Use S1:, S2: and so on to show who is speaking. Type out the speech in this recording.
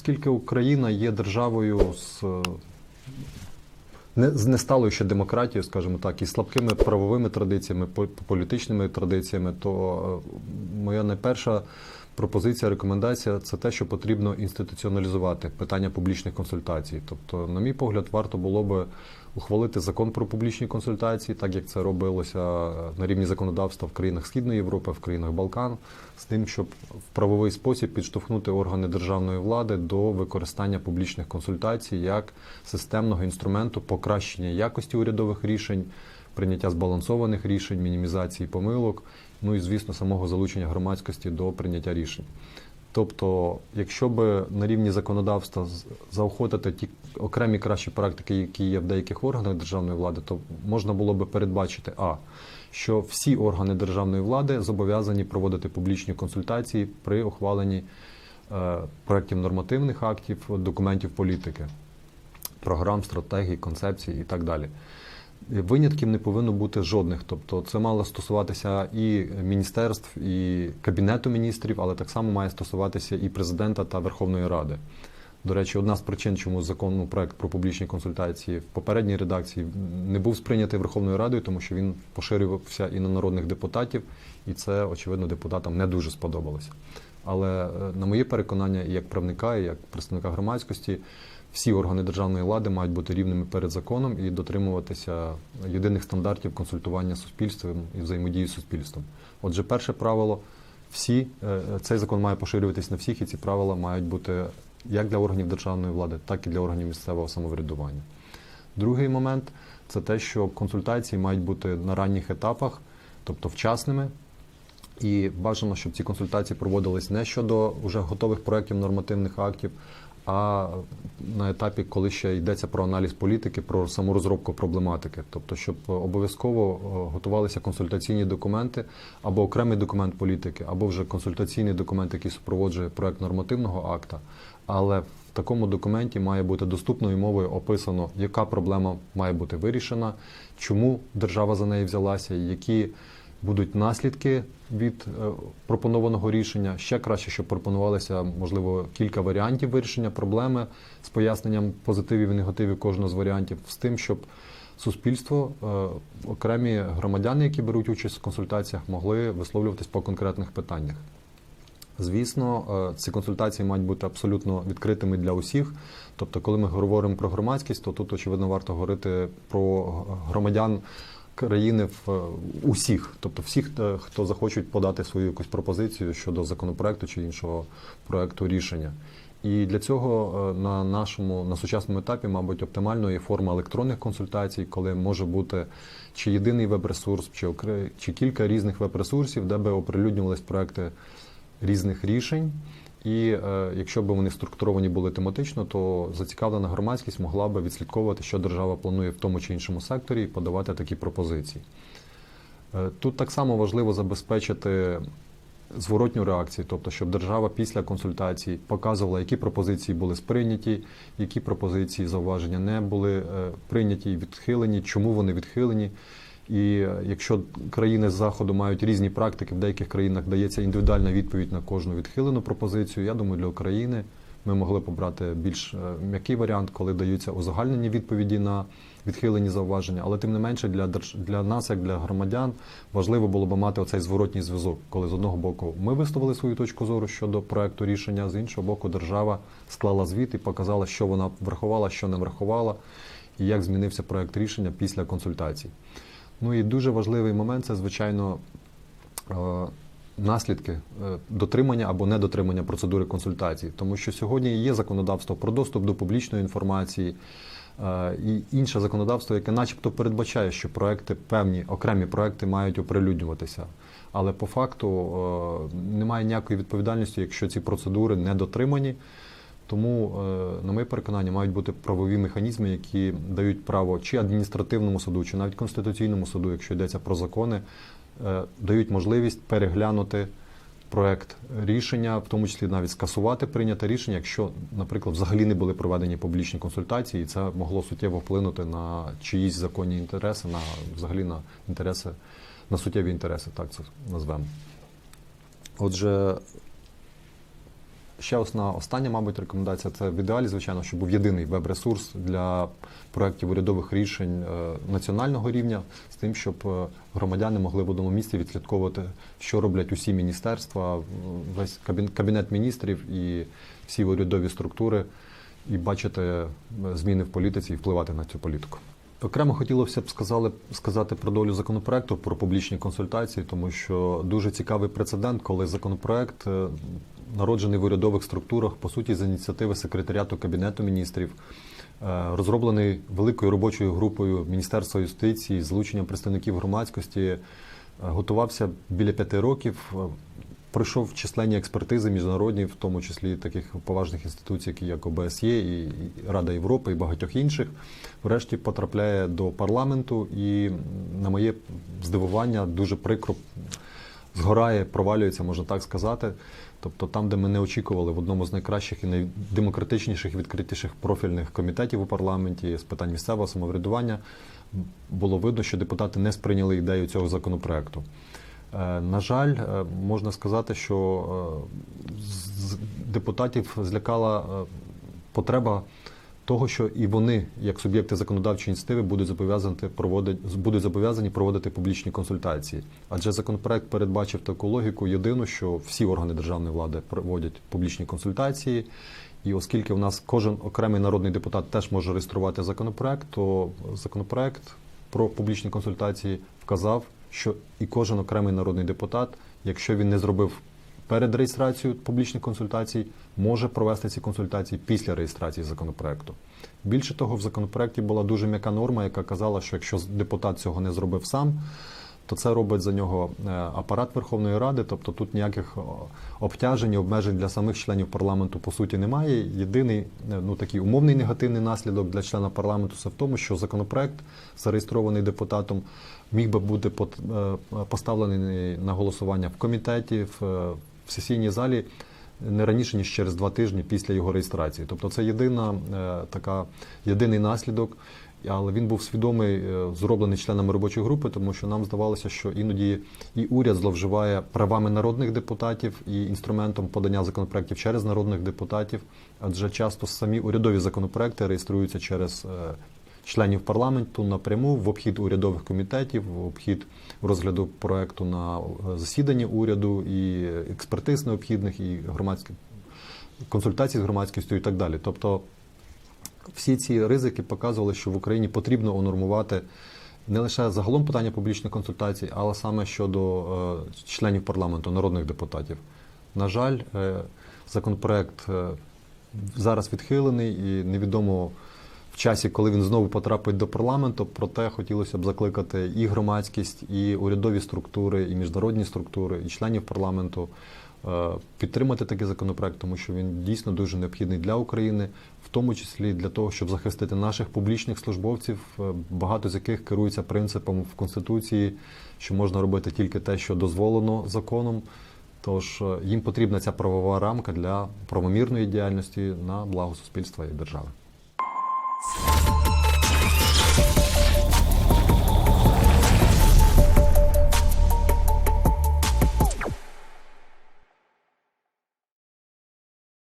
S1: оскільки Україна є державою з е, не, з несталою ще демократією, скажімо так, і слабкими правовими традиціями, політичними традиціями, то е, моя найперша пропозиція, рекомендація це те, що потрібно інституціоналізувати питання публічних консультацій. Тобто, на мій погляд, варто було би ухвалити закон про публічні консультації, так як це робилося е, на рівні законодавства в країнах Східної Європи, в країнах Балкан, з тим, щоб в правовий спосіб підштовхнути органи державної влади до використання публічних консультацій як системного інструменту покращення якості урядових рішень, прийняття збалансованих рішень, мінімізації помилок, ну і звісно самого залучення громадськості до прийняття рішень. Тобто, якщо би на рівні законодавства заохотити ті окремі кращі практики, які є в деяких органах державної влади, то можна було би передбачити а що всі органи державної влади зобов'язані проводити публічні консультації при ухваленні е, проєктів нормативних актів, документів політики, програм, стратегій, концепцій і так далі. Винятків не повинно бути жодних. Тобто це мало стосуватися і міністерств, і кабінету міністрів, але так само має стосуватися і президента та Верховної Ради. До речі, одна з причин, чому закону проект про публічні консультації в попередній редакції не був сприйнятий Верховною Радою, тому що він поширювався і на народних депутатів, і це, очевидно, депутатам не дуже сподобалося. Але е, на моє переконання, і як правника, і як представника громадськості, всі органи державної влади мають бути рівними перед законом і дотримуватися єдиних стандартів консультування суспільством і взаємодії з суспільством. Отже, перше правило всі е, цей закон має поширюватись на всіх, і ці правила мають бути як для органів державної влади, так і для органів місцевого самоврядування. Другий момент це те, що консультації мають бути на ранніх етапах, тобто вчасними. І бажано, щоб ці консультації проводились не щодо вже готових проєктів нормативних актів, а на етапі, коли ще йдеться про аналіз політики, про саму розробку проблематики. Тобто, щоб обов'язково е, готувалися консультаційні документи або окремий документ політики, або вже консультаційний документ, який супроводжує проект нормативного акта. Але в такому документі має бути доступною мовою описано, яка проблема має бути вирішена, чому держава за неї взялася, які будуть наслідки від е, пропонованого рішення. Ще краще, щоб пропонувалися, можливо, кілька варіантів вирішення проблеми з поясненням позитивів і негативів кожного з варіантів, з тим, щоб суспільство, е, окремі громадяни, які беруть участь в консультаціях, могли висловлюватись по конкретних питаннях. Звісно, е, ці консультації мають бути абсолютно відкритими для усіх. Тобто, коли ми говоримо про громадськість, то тут очевидно варто говорити про громадян країни в е, усіх, тобто всіх, е, хто захочуть подати свою якусь пропозицію щодо законопроекту чи іншого проекту рішення. І для цього на нашому на сучасному етапі, мабуть, оптимальною є форма електронних консультацій, коли може бути чи єдиний веб-ресурс, чи чи кілька різних веб-ресурсів, де би оприлюднювались проекти різних рішень. І е, якщо б вони структуровані були тематично, то зацікавлена громадськість могла би відслідковувати, що держава планує в тому чи іншому секторі, і подавати такі пропозиції. Е, тут так само важливо забезпечити зворотню реакцію, тобто, щоб держава після консультацій показувала, які пропозиції були сприйняті, які пропозиції зауваження не були е, прийняті і відхилені, чому вони відхилені. І е, якщо країни з заходу мають різні практики, в деяких країнах дається індивідуальна відповідь на кожну відхилену пропозицію. Я думаю, для України ми могли побрати більш е, м'який варіант, коли даються узагальнені відповіді на відхилені зауваження. Але тим не менше, для для нас, як для громадян, важливо було б мати оцей зворотній зв'язок, коли з одного боку ми висловили свою точку зору щодо проекту рішення, з іншого боку, держава склала звіт і показала, що вона врахувала, що не врахувала, і як змінився проект рішення після консультацій. Ну і дуже важливий момент це, звичайно, е, наслідки е, дотримання або недотримання процедури консультацій. Тому що сьогодні є законодавство про доступ до публічної інформації е, і інше законодавство, яке начебто передбачає, що проекти, певні окремі проекти мають оприлюднюватися. Але по факту немає ніякої відповідальності, якщо ці процедури не дотримані. Тому, е, на моє переконання, мають бути правові механізми, які дають право чи адміністративному суду, чи навіть конституційному суду, якщо йдеться про закони, е, дають можливість переглянути проект рішення, в тому числі навіть скасувати прийняте рішення, якщо, наприклад, взагалі не були проведені публічні консультації, і це могло суттєво вплинути на чиїсь законні інтереси, на взагалі на інтереси, на суттєві інтереси, так це назвемо. Отже, ще одна остання, мабуть, рекомендація це в ідеалі, звичайно, щоб був єдиний веб-ресурс для проєктів урядових рішень е, національного рівня, з тим, щоб е, громадяни могли в одному місці відслідковувати, що роблять усі міністерства, весь кабін- кабінет міністрів і всі урядові структури, і бачити е, зміни в політиці і впливати на цю політику. Окремо хотілося б сказали, сказати про долю законопроекту про публічні консультації, тому що дуже цікавий прецедент, коли законопроект народжений в урядових структурах, по суті, з ініціативи секретаріату Кабінету міністрів, е, розроблений великою робочою групою Міністерства юстиції залученням представників громадськості, е, готувався біля п'яти років. е, Пройшов численні експертизи міжнародні, в тому числі таких поважних інституцій, як ОБСЄ, і Рада Європи, і багатьох інших. Врешті потрапляє до парламенту, і на моє здивування дуже прикро згорає, провалюється, можна так сказати. Тобто там, де ми не очікували в одному з найкращих і найдемократичніших, відкритіших профільних комітетів у парламенті з питань місцевого самоврядування, було видно, що депутати не сприйняли ідею цього законопроекту. Е, На жаль, е, можна сказати, що е, депутатів злякала потреба того, що і вони, як суб'єкти законодавчої ініціативи, будуть зобов'язані проводити будуть зобов'язані проводити публічні консультації. Адже законопроект передбачив таку логіку єдину, що всі органи державної влади проводять публічні консультації. І оскільки в нас кожен окремий народний депутат теж може реєструвати законопроект, то законопроект про публічні консультації вказав, що і кожен окремий народний депутат, якщо він не зробив перед реєстрацією публічних консультацій, може провести ці консультації після реєстрації законопроекту. Більше того, в законопроекті була дуже м'яка норма, яка казала, що якщо депутат цього не зробив сам, то це робить за нього е, апарат Верховної Ради, тобто тут ніяких о, обтяжень, обмежень для самих членів парламенту по суті немає. Єдиний е, ну такий умовний негативний наслідок для члена парламенту це в тому, що законопроект, зареєстрований депутатом, міг би бути е, поставлений на голосування в комітеті, в, е, в сесійній залі. Не раніше ніж через два тижні після його реєстрації. Тобто це єдина е, така єдиний наслідок, але він був свідомий, е, зроблений членами робочої групи, тому що нам здавалося, що іноді і уряд зловживає правами народних депутатів і інструментом подання законопроєктів через народних депутатів, адже часто самі урядові законопроекти реєструються через е, членів парламенту напряму в обхід урядових комітетів, в обхід розгляду проекту на е, засіданні уряду і експертиз необхідних, і громадських консультацій з громадськістю і так далі. Тобто всі ці ризики показували, що в Україні потрібно унормувати не лише загалом питання публічних консультацій, але саме щодо е, членів парламенту, народних депутатів. На жаль, е, законопроект е, зараз відхилений і невідомо часі, коли він знову потрапить до парламенту. Проте хотілося б закликати і громадськість, і урядові структури, і міжнародні структури, і членів парламенту е, підтримати такий законопроект, тому що він дійсно дуже необхідний для України, в тому числі для того, щоб захистити наших публічних службовців, е, багато з яких керуються принципом в Конституції, що можна робити тільки те, що дозволено законом. Тож е, їм потрібна ця правова рамка для правомірної діяльності на благо суспільства і держави. Fox.